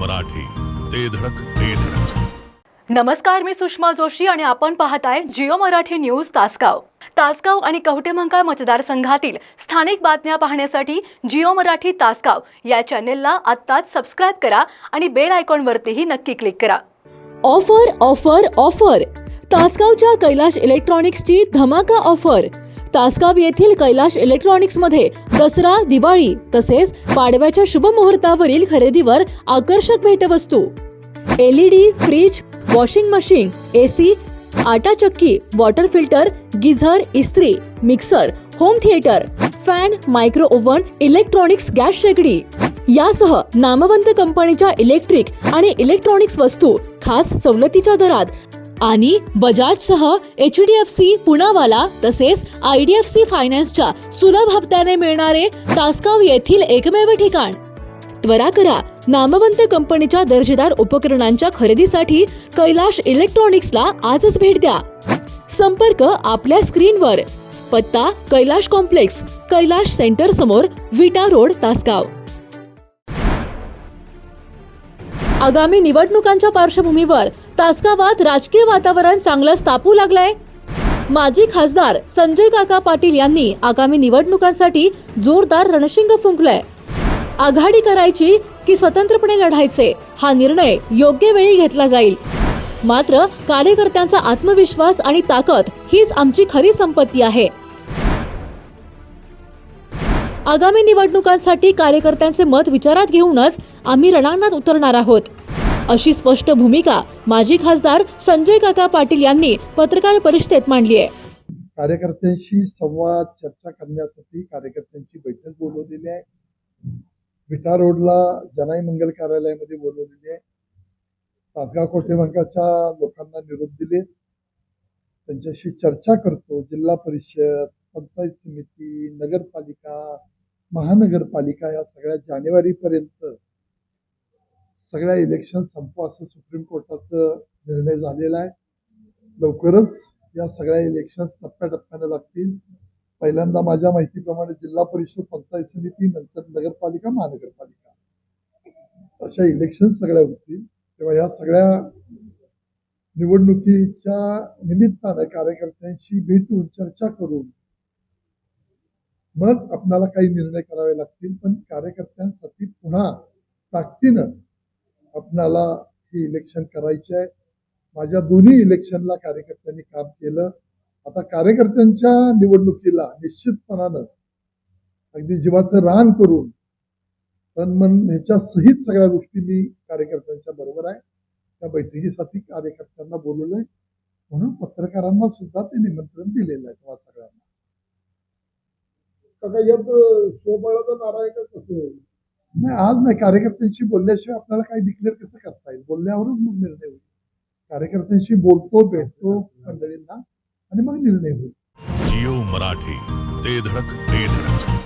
मराठी. ते धडक ते धडक. नमस्कार मी सुषमा जोशी आणि आपण पाहताय जिओ मराठी न्यूज तासगाव. तासगाव आणि कवटेमंकाळ मतदारसंघातील स्थानिक बातम्या पाहण्यासाठी जिओ मराठी तासगाव या चॅनेलला आत्ताच सबस्क्राईब करा आणि बेल आयकॉनवरतीही नक्की क्लिक करा. Offer offer offer. तासगावच्या कैलाश इलेक्ट्रॉनिक्सची धमाका ऑफर. तासगाव येथील कैलाश इलेक्ट्रॉनिक्समध्ये दसरा दिवाळी तसेच पाडव्याच्या शुभ मुहूर्तावरील खरेदीवर आकर्षक भेटवस्तू. LED fridge washing machine AC आटा चक्की वॉटर फिल्टर गिझर इस्त्री mixer home theatre fan micro oven electronics gas शेगडी. यासह नामवंत कंपनीच्या इलेक्ट्रिक आणि इलेक्ट्रॉनिक्स वस्तू खास सवलतीच्या दरात आणि बजाजसह H D F C Poonawalla तसेच आय डी एफ सी फायनान्सच्या सुलभ हप्त्याने मिळणारे तासगाव येथील एकमेव ठिकाण. त्वरा करा नामवंत कंपनीच्या दर्जेदार उपकरणांच्या खरेदीसाठी कैलाश इलेक्ट्रॉनिक्सला आजच भेट द्या. संपर्क आपल्या स्क्रीनवर. पत्ता कैलाश कॉम्प्लेक्स कैलाश सेंटर समोर विटा रोड तासगाव. आगामी निवडणुकांच्या पार्श्वभूमीवर तासगावात राजकीय वातावरण चांगलंच तापू लागलंय. माजी खासदार संजय काका पाटील यांनी आगामी निवडणुकांसाठी जोरदार रणशिंग फुंकलंय. आघाडी करायची की स्वतंत्रपणे लढायचे हा निर्णय योग्य वेळी घेतला जाईल. मात्र कार्यकर्त्यांचा आत्मविश्वास आणि ताकद हीच आमची खरी संपत्ती आहे. आगामी निवडणुकांसाठी कार्यकर्त्यांचे मत विचारात घेऊनच आम्ही रणांगणात उतरणार आहोत. अशी स्पष्ट भूमिका माजी खासदार संजय काका पाटील यांनी पत्रकार परिषदेत मांडली आहे. कार्यकर्त्यांशी संवाद चर्चा करण्यासाठी कार्यकर्त्यांची बैठक बोलवलेली आहे. विटा रोडला जनाई मंगल कार्यालयामध्ये बोलवलेली आहे. तासगाव कोटेमंकाच्या लोकांना निरोप दिले. त्यांच्याशी चर्चा करतो. जिल्हा परिषद पंचायत समिती नगरपालिका महानगरपालिका या सगळ्या जानेवारीपर्यंत सगळ्या इलेक्शन संपवा असं सुप्रीम कोर्टाचा निर्णय झालेला आहे. लवकरच या सगळ्या इलेक्शन टप्प्याटप्प्याने लागतील. पहिल्यांदा माझ्या माहितीप्रमाणे जिल्हा परिषद पंचायत समिती नंतर नगरपालिका महानगरपालिका. अशा इलेक्शन सगळ्या होतील. तेव्हा या सगळ्या निवडणुकीच्या निमित्तानं कार्यकर्त्यांशी भेटून चर्चा करून मग आपणाला काही निर्णय करावे लागतील पण कार्यकर्त्यांसाठी पुन्हा ताकदीनं आपणाला ही इलेक्शन करायचे आहे. माझ्या दोन्ही इलेक्शनला कार्यकर्त्यांनी काम केलं. आता कार्यकर्त्यांच्या निवडणुकीला निश्चितपणानं अगदी जीवाचं रान करून पण मन ह्याच्या सहित सगळ्या गोष्टी मी कार्यकर्त्यांच्या बरोबर आहे. त्या बैठकीसाठी कार्यकर्त्यांना बोलवलंय. म्हणून पत्रकारांना सुद्धा ते निमंत्रण दिलेलं आहे. तेव्हा सगळ्यांना. का यात स्वबळाचा नारा आहे का कसं नाही आज नाही. कार्यकर्त्यांशी बोलल्याशिवाय आपल्याला काही डिक्लेअर कसं करता येईल? बोलल्यावरच मग निर्णय होईल. कार्यकर्त्यांशी बोलतो भेटतो मंडळींना आणि मग निर्णय होईल. जिओ मराठी ते धडक ते धडक.